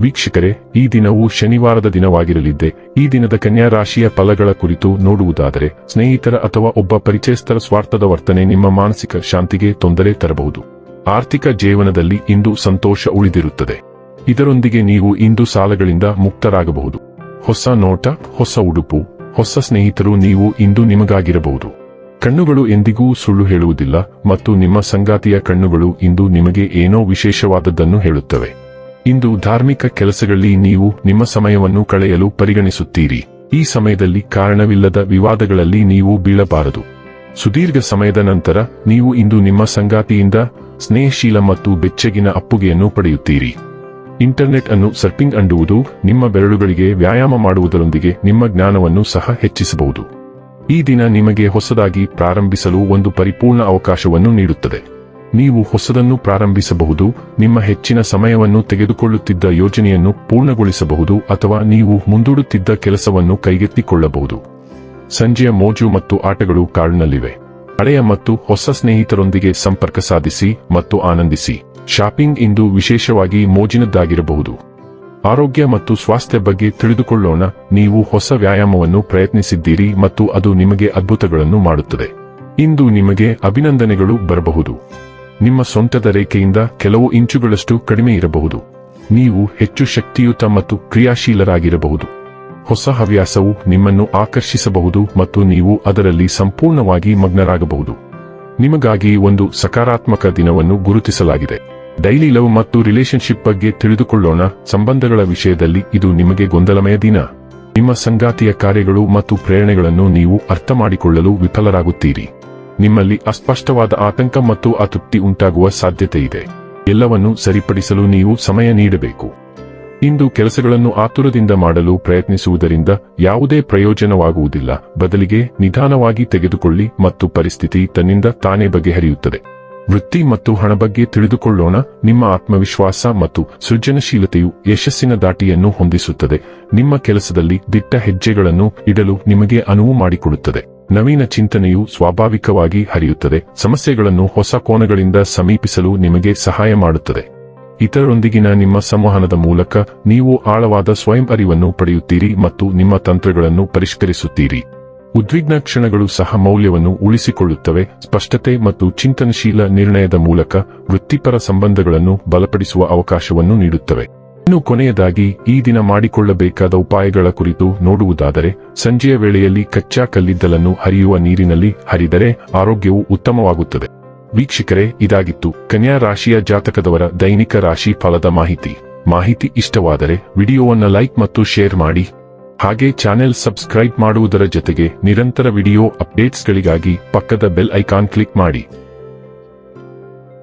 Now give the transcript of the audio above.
ವೀಕ್ಷಕರೇ, ಈ ದಿನವು ಶನಿವಾರದ ದಿನವಾಗಿರಲಿದ್ದೆ. ಈ ದಿನದ ಕನ್ಯಾ ರಾಶಿಯ ಫಲಗಳ ಕುರಿತು ನೋಡುವುದಾದರೆ, ಸ್ನೇಹಿತರ ಅಥವಾ ಒಬ್ಬ ಪರಿಚಯಸ್ಥರ ಸ್ವಾರ್ಥದ ವರ್ತನೆ ನಿಮ್ಮ ಮಾನಸಿಕ ಶಾಂತಿಗೆ ತೊಂದರೆ ತರಬಹುದು. ಆರ್ಥಿಕ ಜೀವನದಲ್ಲಿ ಇಂದು ಸಂತೋಷ ಉಳಿದಿರುತ್ತದೆ. ಇದರೊಂದಿಗೆ ನೀವು ಇಂದು ಸಾಲಗಳಿಂದ ಮುಕ್ತರಾಗಬಹುದು. ಹೊಸ ನೋಟ, ಹೊಸ ಉಡುಪು, ಹೊಸ ಸ್ನೇಹಿತರು ನೀವು ಇಂದು ನಿಮಗಾಗಿರಬಹುದು. ಕಣ್ಣುಗಳು ಎಂದಿಗೂ ಸುಳ್ಳು ಹೇಳುವುದಿಲ್ಲ ಮತ್ತು ನಿಮ್ಮ ಸಂಗಾತಿಯ ಕಣ್ಣುಗಳು ಇಂದು ನಿಮಗೆ ಏನೋ ವಿಶೇಷವಾದದ್ದನ್ನು ಹೇಳುತ್ತವೆ. ಇಂದು ಧಾರ್ಮಿಕ ಕೆಲಸಗಳಲ್ಲಿ ನೀವು ನಿಮ್ಮ ಸಮಯವನ್ನು ಕಳೆಯಲು ಪರಿಗಣಿಸುತ್ತೀರಿ. ಈ ಸಮಯದಲ್ಲಿ ಕಾರಣವಿಲ್ಲದ ವಿವಾದಗಳಲ್ಲಿ ನೀವು ಬೀಳಬಾರದು. ಸುದೀರ್ಘ ಸಮಯದ ನಂತರ ನೀವು ಇಂದು ನಿಮ್ಮ ಸಂಗಾತಿಯಿಂದ ಸ್ನೇಹಶೀಲ ಮತ್ತು ಬೆಚ್ಚಗಿನ ಅಪ್ಪುಗೆಯನ್ನು ಪಡೆಯುತ್ತೀರಿ. ಇಂಟರ್ನೆಟ್ ಅನ್ನು ಸರ್ಫಿಂಗ್ ಅಂಡುವುದು ನಿಮ್ಮ ಬೆರಳುಗಳಿಗೆ ವ್ಯಾಯಾಮ ಮಾಡುವುದರೊಂದಿಗೆ ನಿಮ್ಮ ಜ್ಞಾನವನ್ನು ಸಹ ಹೆಚ್ಚಿಸಬಹುದು. ಈ ದಿನ ನಿಮಗೆ ಹೊಸದಾಗಿ ಪ್ರಾರಂಭಿಸಲು ಒಂದು ಪರಿಪೂರ್ಣ ಅವಕಾಶವನ್ನು ನೀಡುತ್ತದೆ. ನೀವು ಹೊಸದನ್ನು ಪ್ರಾರಂಭಿಸಬಹುದು, ನಿಮ್ಮ ಹೆಚ್ಚಿನ ಸಮಯವನ್ನು ತೆಗೆದುಕೊಳ್ಳುತ್ತಿದ್ದ ಯೋಜನೆಯನ್ನು ಪೂರ್ಣಗೊಳಿಸಬಹುದು ಅಥವಾ ನೀವು ಮುಂದೂಡುತ್ತಿದ್ದ ಕೆಲಸವನ್ನು ಕೈಗೆತ್ತಿಕೊಳ್ಳಬಹುದು. ಸಂಜೆಯ ಮೋಜು ಮತ್ತು ಆಟಗಳು ಕಾರ್ಡ್ನಲ್ಲಿವೆ ಹಳೆಯ ಮತ್ತು ಹೊಸ ಸ್ನೇಹಿತರೊಂದಿಗೆ ಸಂಪರ್ಕ ಸಾಧಿಸಿ ಮತ್ತು ಆನಂದಿಸಿ. ಶಾಪಿಂಗ್ ಇಂದು ವಿಶೇಷವಾಗಿ ಮೋಜಿನದ್ದಾಗಿರಬಹುದು. ಆರೋಗ್ಯ ಮತ್ತು ಸ್ವಾಸ್ಥ್ಯ ಬಗ್ಗೆ ತಿಳಿದುಕೊಳ್ಳೋಣ, ನೀವು ಹೊಸ ವ್ಯಾಯಾಮವನ್ನು ಪ್ರಯತ್ನಿಸಿದ್ದೀರಿ ಮತ್ತು ಅದು ನಿಮಗೆ ಅದ್ಭುತಗಳನ್ನು ಮಾಡುತ್ತದೆ. ಇಂದು ನಿಮಗೆ ಅಭಿನಂದನೆಗಳು ಬರಬಹುದು. ನಿಮ್ಮ ಸೊಂಟದ ರೇಖೆಯಿಂದ ಕೆಲವು ಇಂಚುಗಳಷ್ಟು ಕಡಿಮೆ ಇರಬಹುದು. ನೀವು ಹೆಚ್ಚು ಶಕ್ತಿಯುತ ಮತ್ತು ಕ್ರಿಯಾಶೀಲರಾಗಿರಬಹುದು. ಹೊಸ ಹವ್ಯಾಸವು ನಿಮ್ಮನ್ನು ಆಕರ್ಷಿಸಬಹುದು ಮತ್ತು ನೀವು ಅದರಲ್ಲಿ ಸಂಪೂರ್ಣವಾಗಿ ಮಗ್ನರಾಗಬಹುದು. ನಿಮಗಾಗಿ ಒಂದು ಸಕಾರಾತ್ಮಕ ದಿನವನ್ನು ಗುರುತಿಸಲಾಗಿದೆ. ಡೈಲಿ ಲವ್ ಮತ್ತು ರಿಲೇಶನ್ಶಿಪ್ ಬಗ್ಗೆ ತಿಳಿದುಕೊಳ್ಳೋಣ. ಸಂಬಂಧಗಳ ವಿಷಯದಲ್ಲಿ ಇದು ನಿಮಗೆ ಗೊಂದಲಮಯ ದಿನ. ನಿಮ್ಮ ಸಂಗಾತಿಯ ಕಾರ್ಯಗಳು ಮತ್ತು ಪ್ರೇರಣೆಗಳನ್ನು ನೀವು ಅರ್ಥ ಮಾಡಿಕೊಳ್ಳಲು ವಿಫಲರಾಗುತ್ತೀರಿ. ನಿಮ್ಮಲ್ಲಿ ಅಸ್ಪಷ್ಟವಾದ ಆತಂಕ ಮತ್ತು ಅತೃಪ್ತಿ ಉಂಟಾಗುವ ಸಾಧ್ಯತೆ ಇದೆ ಎಲ್ಲವನ್ನು ಸರಿಪಡಿಸಲು ನೀವು ಸಮಯ ನೀಡಬೇಕು. ಇಂದು ಕೆಲಸಗಳನ್ನು ಆತುರದಿಂದ ಮಾಡಲು ಪ್ರಯತ್ನಿಸುವುದರಿಂದ ಯಾವುದೇ ಪ್ರಯೋಜನವಾಗುವುದಿಲ್ಲ. ಬದಲಿಗೆ ನಿಧಾನವಾಗಿ ತೆಗೆದುಕೊಳ್ಳಿ ಮತ್ತು ಪರಿಸ್ಥಿತಿ ತನ್ನಿಂದ ತಾನೇ ಬಗೆಹರಿಯುತ್ತದೆ. ವೃತ್ತಿ ಮತ್ತು ಹಣ ಬಗ್ಗೆ ತಿಳಿದುಕೊಳ್ಳೋಣ. ನಿಮ್ಮ ಆತ್ಮವಿಶ್ವಾಸ ಮತ್ತು ಸೃಜನಶೀಲತೆಯು ಯಶಸ್ಸಿನ ದಾಟಿಯನ್ನು ಹೊಂದಿಸುತ್ತದೆ. ನಿಮ್ಮ ಕೆಲಸದಲ್ಲಿ ದಿಟ್ಟ ಹೆಜ್ಜೆಗಳನ್ನು ಇಡಲು ನಿಮಗೆ ಅನುವು ಮಾಡಿಕೊಡುತ್ತದೆ. ನವೀನ ಚಿಂತನೆಯು ಸ್ವಾಭಾವಿಕವಾಗಿ ಹರಿಯುತ್ತದೆ. ಸಮಸ್ಯೆಗಳನ್ನು ಹೊಸ ಕೋನಗಳಿಂದ ಸಮೀಪಿಸಲು ನಿಮಗೆ ಸಹಾಯ ಮಾಡುತ್ತದೆ. ಇತರರೊಂದಿಗಿನ ನಿಮ್ಮ ಸಂವಹನದ ಮೂಲಕ ನೀವು ಆಳವಾದ ಸ್ವಯಂ ಅರಿವನ್ನು ಪಡೆಯುತ್ತೀರಿ ಮತ್ತು ನಿಮ್ಮ ತಂತ್ರಗಳನ್ನು ಪರಿಷ್ಕರಿಸುತ್ತೀರಿ. ಉದ್ವಿಗ್ನ ಕ್ಷಣಗಳು ಸಹ ಮೌಲ್ಯವನ್ನು ಉಳಿಸಿಕೊಳ್ಳುತ್ತವೆ. ಸ್ಪಷ್ಟತೆ ಮತ್ತು ಚಿಂತನಶೀಲ ನಿರ್ಣಯದ ಮೂಲಕ ವೃತ್ತಿಪರ ಸಂಬಂಧಗಳನ್ನು ಬಲಪಡಿಸುವ ಅವಕಾಶವನ್ನು ನೀಡುತ್ತವೆ. ಇನ್ನು ಕೊನೆಯದಾಗಿ ಈ ದಿನ ಮಾಡಿಕೊಳ್ಳಬೇಕಾದ ಉಪಾಯಗಳ ಕುರಿತು ನೋಡುವುದಾದರೆ, ಸಂಜೆಯ ವೇಳೆಯಲ್ಲಿ ಕಚ್ಚಾ ಕಲ್ಲಿದ್ದಲನ್ನು ಹರಿಯುವ ನೀರಿನಲ್ಲಿ ಹರಿದರೆ ಆರೋಗ್ಯವು ಉತ್ತಮವಾಗುತ್ತದೆ. ವೀಕ್ಷಕರೇ, ಇದಾಗಿತ್ತು ಕನ್ಯಾ ರಾಶಿಯ ಜಾತಕದವರ ದೈನಿಕ ರಾಶಿ ಫಲದ ಮಾಹಿತಿ. ಮಾಹಿತಿ ಇಷ್ಟವಾದರೆ ವಿಡಿಯೋವನ್ನು ಲೈಕ್ ಮತ್ತು ಶೇರ್ ಮಾಡಿ. ಹಾಗೆ ಚಾನೆಲ್ ಸಬ್ಸ್ಕ್ರೈಬ್ ಮಾಡುವುದರ ಜೊತೆಗೆ ನಿರಂತರ ವಿಡಿಯೋ ಅಪ್ಡೇಟ್ಸ್ಗಳಿಗಾಗಿ ಪಕ್ಕದ ಬೆಲ್ ಐಕಾನ್ ಕ್ಲಿಕ್ ಮಾಡಿ.